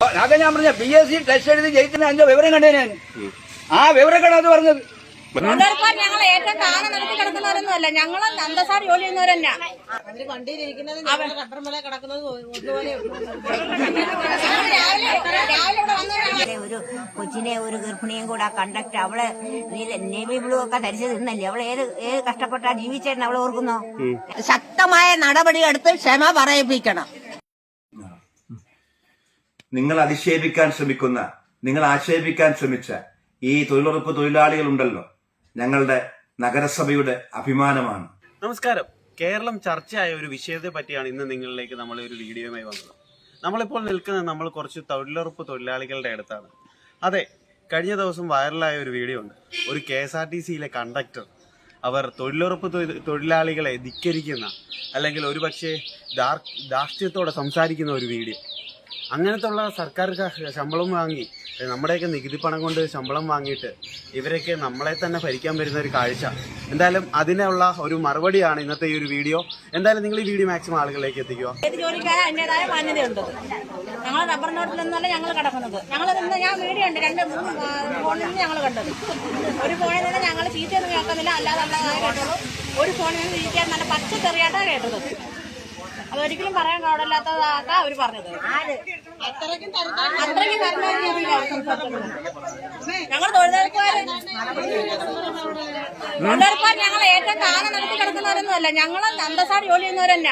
അതൊക്കെ ഞാൻ പറഞ്ഞ ബി എസ് സി ടെസ്റ്റ് എഴുതി ജയിക്കുന്ന അഞ്ചോ വിവരം കണ്ടേ ഞാൻ. ആ വിവരം കണ്ടത് പറഞ്ഞത്. തൊഴിലുറപ്പാർ ഞങ്ങൾ ഏറ്റവും താഴെ കിടക്കുന്നവരൊന്നുമല്ല. ഞങ്ങൾ ജോലി ഒരു കൊച്ചിനെ ഒരു ഗർഭിണിയും കൂടെ ആ കണ്ടക്ടർ അവൾ നേവി ബ്ലൂ ഒക്കെ ധരിച്ചു തിന്നല്ലേ അവൾ ഏത് ഏത് കഷ്ടപ്പെട്ടാ ജീവിച്ചേട്ടൻ അവളെ ഓർക്കുന്നോ? ശക്തമായ നടപടി എടുത്ത് ക്ഷമ പറയിപ്പിക്കണം. നിങ്ങൾ അധിക്ഷേപിക്കാൻ ശ്രമിക്കുന്ന നിങ്ങൾ ആക്ഷേപിക്കാൻ ശ്രമിച്ച ഈ തൊഴിലുറപ്പ് തൊഴിലാളികളുണ്ടല്ലോ ഞങ്ങളുടെ നഗരസഭയുടെ അഭിമാനമാണ്. നമസ്കാരം. കേരളം ചർച്ചയായ ഒരു വിഷയത്തെ പറ്റിയാണ് ഇന്ന് നിങ്ങളിലേക്ക് നമ്മൾ ഒരു വീഡിയോയുമായി വന്നത്. നമ്മളിപ്പോൾ നിൽക്കുന്നത് നമ്മൾ കുറച്ച് തൊഴിലുറപ്പ് തൊഴിലാളികളുടെ അടുത്താണ്. അതെ കഴിഞ്ഞ ദിവസം വൈറലായ ഒരു വീഡിയോ ഉണ്ട്. ഒരു കെ എസ് ആർ ടി സിയിലെ കണ്ടക്ടർ അവർ തൊഴിലുറപ്പ് തൊഴി- തൊഴിലാളികളെ ധിക്കരിക്കുന്ന അല്ലെങ്കിൽ ഒരുപക്ഷെ ദാർ ദാർഷ്ട്യത്തോടെ സംസാരിക്കുന്ന ഒരു വീഡിയോ. അങ്ങനത്തെ ഉള്ള സർക്കാർ ശമ്പളം വാങ്ങി നമ്മുടെയൊക്കെ നികുതി പണം കൊണ്ട് ശമ്പളം വാങ്ങിയിട്ട് ഇവരൊക്കെ നമ്മളെ തന്നെ ഭരിക്കാൻ വരുന്ന ഒരു കാഴ്ച. എന്തായാലും അതിനുള്ള ഒരു മറുപടിയാണ് ഇന്നത്തെ ഈ ഒരു വീഡിയോ. എന്തായാലും നിങ്ങൾ ഈ വീഡിയോ മാക്സിമം ആളുകളിലേക്ക് എത്തിക്കുക. ഞങ്ങൾ ഞാൻ വീഡിയോ ഉണ്ട് രണ്ട് ഫോണിൽ നിന്ന് ഞങ്ങൾ കണ്ടത്. ഒരു ഫോണിൽ നിന്ന് ഞങ്ങൾ ഒരു ഫോണിൽ നിന്ന് നല്ല പച്ചത്തെറിയായിട്ടാണ് കേട്ടത്. അതൊരിക്കലും പറയാൻ പാടില്ലാത്തതാക്കാ അവർ പറഞ്ഞത്. അത്രയ്ക്കും ഞങ്ങൾ തൊഴിലുറപ്പുകാര് തൊഴിലുറപ്പാർ ഞങ്ങൾ ഏറ്റവും താഴെ നടത്തി കിടക്കുന്നവരൊന്നുമല്ല. ഞങ്ങൾ അന്തസ്സാർ ജോലി ചെയ്യുന്നവരല്ല.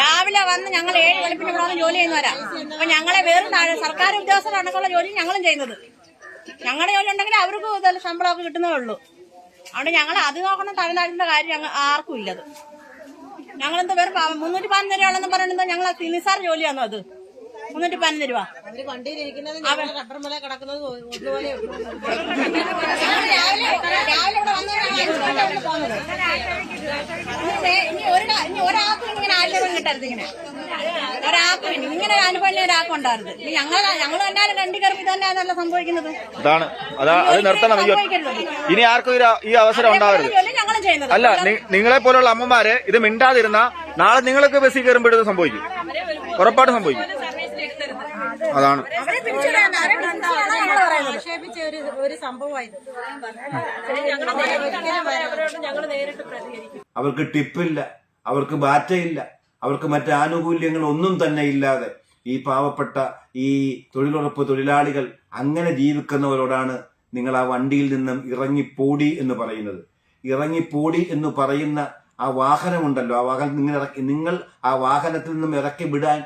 രാവിലെ വന്ന് ഞങ്ങൾ ഏഴ് വെളുപ്പിന് ഇവിടെ വന്ന് ജോലി ചെയ്യുന്നവരാ. അപ്പൊ ഞങ്ങളെ വേറും താഴെ സർക്കാർ ഉദ്യോഗസ്ഥർ അടക്കമുള്ള ജോലി ഞങ്ങളും ചെയ്യുന്നത്. ഞങ്ങളുടെ ജോലി ഉണ്ടെങ്കിൽ അവർക്ക് കൂടുതൽ ശമ്പളമൊക്കെ കിട്ടുന്നേ ഉള്ളൂ. അതുകൊണ്ട് ഞങ്ങൾ അത് നോക്കണം തമിഴ്നാടിന്റെ കാര്യം ഞങ്ങൾ ആർക്കും ഇല്ലത്. ഞങ്ങളെന്ത് വേറെ മുന്നൂറ്റി പതിനൊന്ന് രൂപയാണെന്ന് പറയുന്നത് ഞങ്ങൾ നിസാർ ജോലിയാണോ അത്? മുന്നൂറ്റി പതിനൊന്ന് രൂപ. ഒരാൾക്കും ഇങ്ങനെ ആശ്രയം കിട്ടരുത് ഇങ്ങനെ ഒരാൾക്കും ഇങ്ങനെ അനുഭവം ഒരാൾക്കും ഉണ്ടായിരുന്നു ഇനി ഞങ്ങൾ ഞങ്ങൾ തന്നെ രണ്ടു കയറി ഇത് തന്നെയാണല്ലോ സംഭവിക്കുന്നത് അതാണ് അത് നിർത്തണം. ഇനി ആർക്കും ഈ- അവസരം ഉണ്ടാവരുത്. ചെയ്യുന്നത്? അല്ല നിങ്ങളെ പോലുള്ള അമ്മമാരെ ഇത് മിണ്ടാതിരുന്ന നാളെ നിങ്ങളൊക്കെ ബസ്സിൽ കയറുമ്പോൾ ഇത് സംഭവിക്കും. ഉറപ്പായിട്ട് സംഭവിക്കും. അതാണ്. അവർക്ക് ടിപ്പില്ല. അവർക്ക് ബാറ്റയില്ല. അവർക്ക് മറ്റ് ആനുകൂല്യങ്ങൾ ഒന്നും തന്നെ ഇല്ലാതെ ഈ പാവപ്പെട്ട ഈ തൊഴിലുറപ്പ് തൊഴിലാളികൾ അങ്ങനെ ജീവിക്കുന്നവരോടാണ് നിങ്ങൾ ആ വണ്ടിയിൽ നിന്നും ഇറങ്ങിപ്പോടി എന്ന് പറയുന്നത്. ഇറങ്ങിപ്പോടി എന്ന് പറയുന്ന ആ വാഹനമുണ്ടല്ലോ. ആ വാഹനം നിങ്ങൾ ഇറക്കി നിങ്ങൾ ആ വാഹനത്തിൽ നിന്നും ഇറക്കി വിടാൻ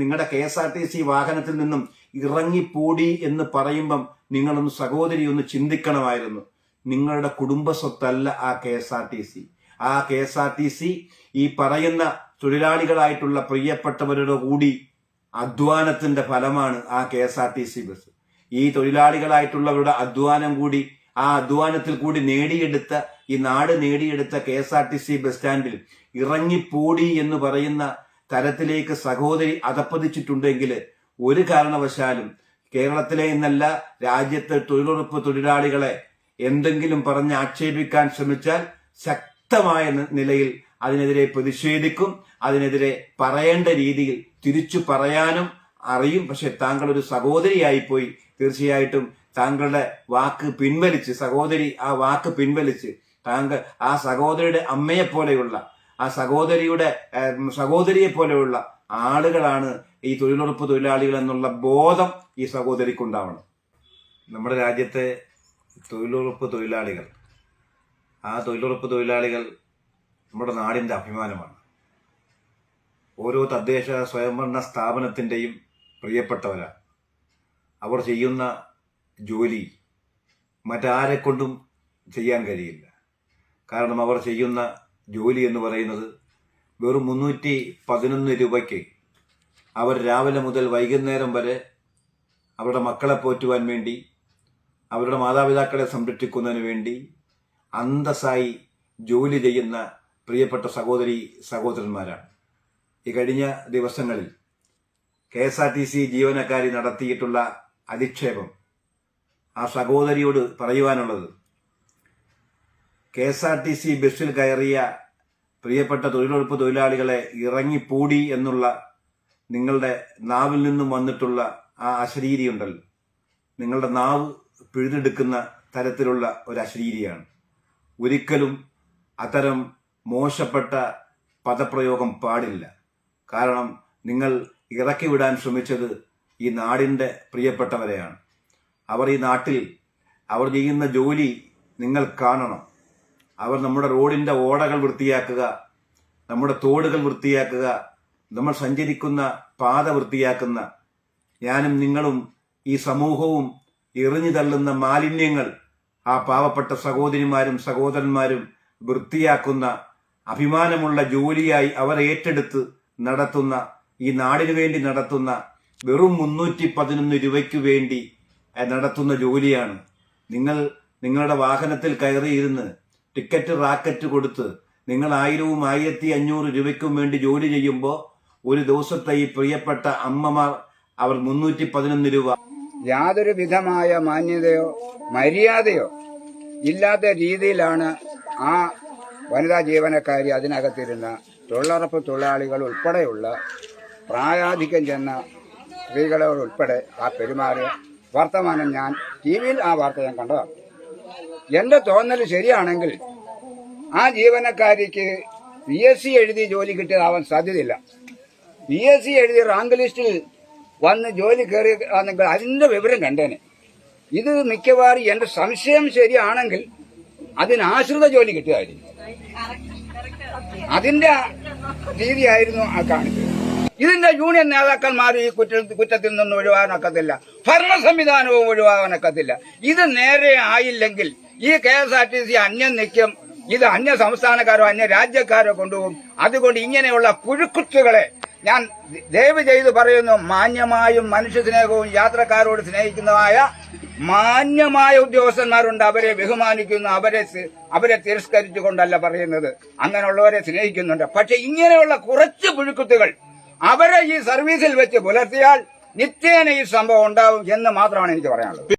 നിങ്ങളുടെ K S R T C വാഹനത്തിൽ നിന്നും ഇറങ്ങിപ്പോടി എന്ന് പറയുമ്പം നിങ്ങളൊന്ന് സഹോദരി ഒന്ന് ചിന്തിക്കണമായിരുന്നു. നിങ്ങളുടെ കുടുംബ സ്വത്തല്ല ആ K S R T C. ആ K S R T C ഈ പറയുന്ന തൊഴിലാളികളായിട്ടുള്ള പ്രിയപ്പെട്ടവരുടെ കൂടി അധ്വാനത്തിന്റെ ഫലമാണ് ആ K S R T C bus. ഈ തൊഴിലാളികളായിട്ടുള്ളവരുടെ അധ്വാനം കൂടി ആ അധ്വാനത്തിൽ കൂടി നേടിയെടുത്ത ഈ നാട് നേടിയെടുത്ത K S R T C bus സ്റ്റാൻഡിൽ ഇറങ്ങിപ്പോടി എന്ന് പറയുന്ന തരത്തിലേക്ക് സഹോദരി അതപ്പതിച്ചിട്ടുണ്ടെങ്കിൽ ഒരു കാരണവശാലും കേരളത്തിലെ എന്നല്ല രാജ്യത്തെ തൊഴിലുറപ്പ് തൊഴിലാളികളെ എന്തെങ്കിലും പറഞ്ഞ് ആക്ഷേപിക്കാൻ ശ്രമിച്ചാൽ ശക്തമായ നിലയിൽ അതിനെതിരെ പ്രതിഷേധിക്കും അതിനെതിരെ പറയേണ്ട രീതിയിൽ തിരിച്ചു പറയാനും അറിയും. പക്ഷെ താങ്കൾ ഒരു സഹോദരിയായി പോയി തീർച്ചയായിട്ടും താങ്കളുടെ വാക്ക് പിൻവലിച്ച് സഹോദരി ആ വാക്ക് പിൻവലിച്ച് താങ്കൾ ആ സഹോദരിയുടെ അമ്മയെ പോലെയുള്ള ആ സഹോദരിയുടെ സഹോദരിയെ പോലെയുള്ള ആളുകളാണ് ഈ തൊഴിലുറപ്പ് തൊഴിലാളികൾ എന്നുള്ള ബോധം ഈ സഹോദരിക്കുണ്ടാവണം. നമ്മുടെ രാജ്യത്തെ തൊഴിലുറപ്പ് തൊഴിലാളികൾ ആ തൊഴിലുറപ്പ് തൊഴിലാളികൾ നമ്മുടെ നാടിന്റെ അഭിമാനമാണ്. ഓരോ തദ്ദേശ സ്വയംഭരണ സ്ഥാപനത്തിന്റെയും പ്രിയപ്പെട്ടവരാണ്. അവർ ചെയ്യുന്ന ജോലി മറ്റാരെ കൊണ്ടും ചെയ്യാൻ കഴിയില്ല. കാരണം അവർ ചെയ്യുന്ന ജോലി എന്ന് പറയുന്നത് വെറും മുന്നൂറ്റി പതിനൊന്ന് രൂപയ്ക്ക് അവർ രാവിലെ മുതൽ വൈകുന്നേരം വരെ അവരുടെ മക്കളെ പോറ്റുവാൻ വേണ്ടി അവരുടെ മാതാപിതാക്കളെ സംരക്ഷിക്കുന്നതിന് വേണ്ടി അന്തസ്സായി ജോലി ചെയ്യുന്ന പ്രിയപ്പെട്ട സഹോദരി സഹോദരന്മാരാണ്. ഈ കഴിഞ്ഞ ദിവസങ്ങളിൽ K S R T C ജീവനക്കാരി നടത്തിയിട്ടുള്ള അധിക്ഷേപം ആ സഹോദരിയോട് പറയുവാനുള്ളത്. K S R T C ബസ്സിൽ കയറിയ പ്രിയപ്പെട്ട തൊഴിലുറപ്പ് തൊഴിലാളികളെ ഇറങ്ങിപ്പൂടി എന്നുള്ള നിങ്ങളുടെ നാവിൽ നിന്നും വന്നിട്ടുള്ള ആ അശരീരി ഉണ്ടല്ലോ നിങ്ങളുടെ നാവ് പിഴുതെടുക്കുന്ന തരത്തിലുള്ള ഒരു അശരീരിയാണ്. ഒരിക്കലും അത്തരം മോശപ്പെട്ട പദപ്രയോഗം പാടില്ല. കാരണം നിങ്ങൾ ഇറക്കി വിടാൻ ശ്രമിച്ചത് ഈ നാടിന്റെ പ്രിയപ്പെട്ടവരെയാണ്. അവർ ഈ നാട്ടിൽ അവർ ചെയ്യുന്ന ജോലി നിങ്ങൾ കാണണം. അവർ നമ്മുടെ റോഡിന്റെ ഓടകൾ വൃത്തിയാക്കുക നമ്മുടെ തോടുകൾ വൃത്തിയാക്കുക നമ്മൾ സഞ്ചരിക്കുന്ന പാത വൃത്തിയാക്കുന്ന ഞാനും നിങ്ങളും ഈ സമൂഹവും എറിഞ്ഞു തള്ളുന്ന മാലിന്യങ്ങൾ ആ പാവപ്പെട്ട സഹോദരിമാരും സഹോദരന്മാരും വൃത്തിയാക്കുന്ന അഭിമാനമുള്ള ജോലിയായി അവർ ഏറ്റെടുത്ത് നടത്തുന്ന ഈ നാടിനു വേണ്ടി നടത്തുന്ന വെറും മുന്നൂറ്റി പതിനൊന്ന് രൂപയ്ക്ക് വേണ്ടി നടത്തുന്ന ജോലിയാണ്. നിങ്ങൾ നിങ്ങളുടെ വാഹനത്തിൽ കയറിയിരുന്ന് ടിക്കറ്റ് റാക്കറ്റ് കൊടുത്ത് നിങ്ങൾ ആയിരവും ആയിരത്തി അഞ്ഞൂറ് രൂപയ്ക്കും വേണ്ടി ജോലി ചെയ്യുമ്പോൾ ഒരു ദിവസത്തെ ഈ പ്രിയപ്പെട്ട അമ്മമാർ അവർ മുന്നൂറ്റി പതിനൊന്ന് രൂപ. യാതൊരു വിധമായ മാന്യതയോ മര്യാദയോ ഇല്ലാത്ത രീതിയിലാണ് ആ വനിതാ ജീവനക്കാരി അതിനകത്തിരുന്ന തൊഴിലുറപ്പ് തൊഴിലാളികൾ ഉൾപ്പെടെയുള്ള പ്രായാധിക്യം ചെന്ന സ്ത്രീകളോടുൾപ്പെടെ ആ പെരുമാറിയ വർത്തമാനം ഞാൻ ടി വിയിൽ ആ വാർത്ത ഞാൻ കണ്ടതാണ് എന്റെ തോന്നൽ ശരിയാണെങ്കിൽ ആ ജീവനക്കാരിക്ക് പി എസ് സി എഴുതി ജോലി കിട്ടിയതാവാൻ സാധ്യതയില്ല. പി എസ് സി എഴുതി റാങ്ക് ലിസ്റ്റിൽ വന്ന് ജോലി കയറി ആണെങ്കിൽ അതിന്റെ വിവരം കണ്ടേനെ. ഇത് മിക്കവാറും എന്റെ സംശയം ശരിയാണെങ്കിൽ അതിനാശ്രിത ജോലി കിട്ടുകയായിരുന്നു അതിന്റെ രീതിയായിരുന്നു ആ കാണിച്ചത് ഇതിന്റെ യൂണിയൻ നേതാക്കന്മാർ ഈ കുറ്റ കുറ്റത്തിൽ നിന്ന് ഒഴിവാകാനൊക്കത്തില്ല. ഭരണ സംവിധാനവും ഒഴിവാകാനൊക്കത്തില്ല. ഇത് നേരെ ആയില്ലെങ്കിൽ ഈ K S R T C അന്യം നിൽക്കും. ഇത് അന്യ സംസ്ഥാനക്കാരോ അന്യ രാജ്യക്കാരോ കൊണ്ടുപോകും. അതുകൊണ്ട് ഇങ്ങനെയുള്ള പുഴുക്കുത്തുകളെ ഞാൻ ദയവ് ചെയ്ത് പറയുന്നു മാന്യമായും മനുഷ്യ സ്നേഹവും യാത്രക്കാരോട് സ്നേഹിക്കുന്നതായ മാന്യമായ ഉദ്യോഗസ്ഥന്മാരുണ്ട്. അവരെ ബഹുമാനിക്കുന്നു അവരെ അവരെ തിരസ്കരിച്ചുകൊണ്ടല്ല പറയുന്നത്. അങ്ങനെയുള്ളവരെ സ്നേഹിക്കുന്നുണ്ട്. പക്ഷെ ഇങ്ങനെയുള്ള കുറച്ച് പുഴുക്കുത്തുകൾ അവരെ ഈ സർവീസിൽ വെച്ച് പുലർത്തിയാൽ നിത്യേന ഈ സംഭവം ഉണ്ടാവും എന്ന് മാത്രമാണ് എനിക്ക് പറയാനുള്ളത്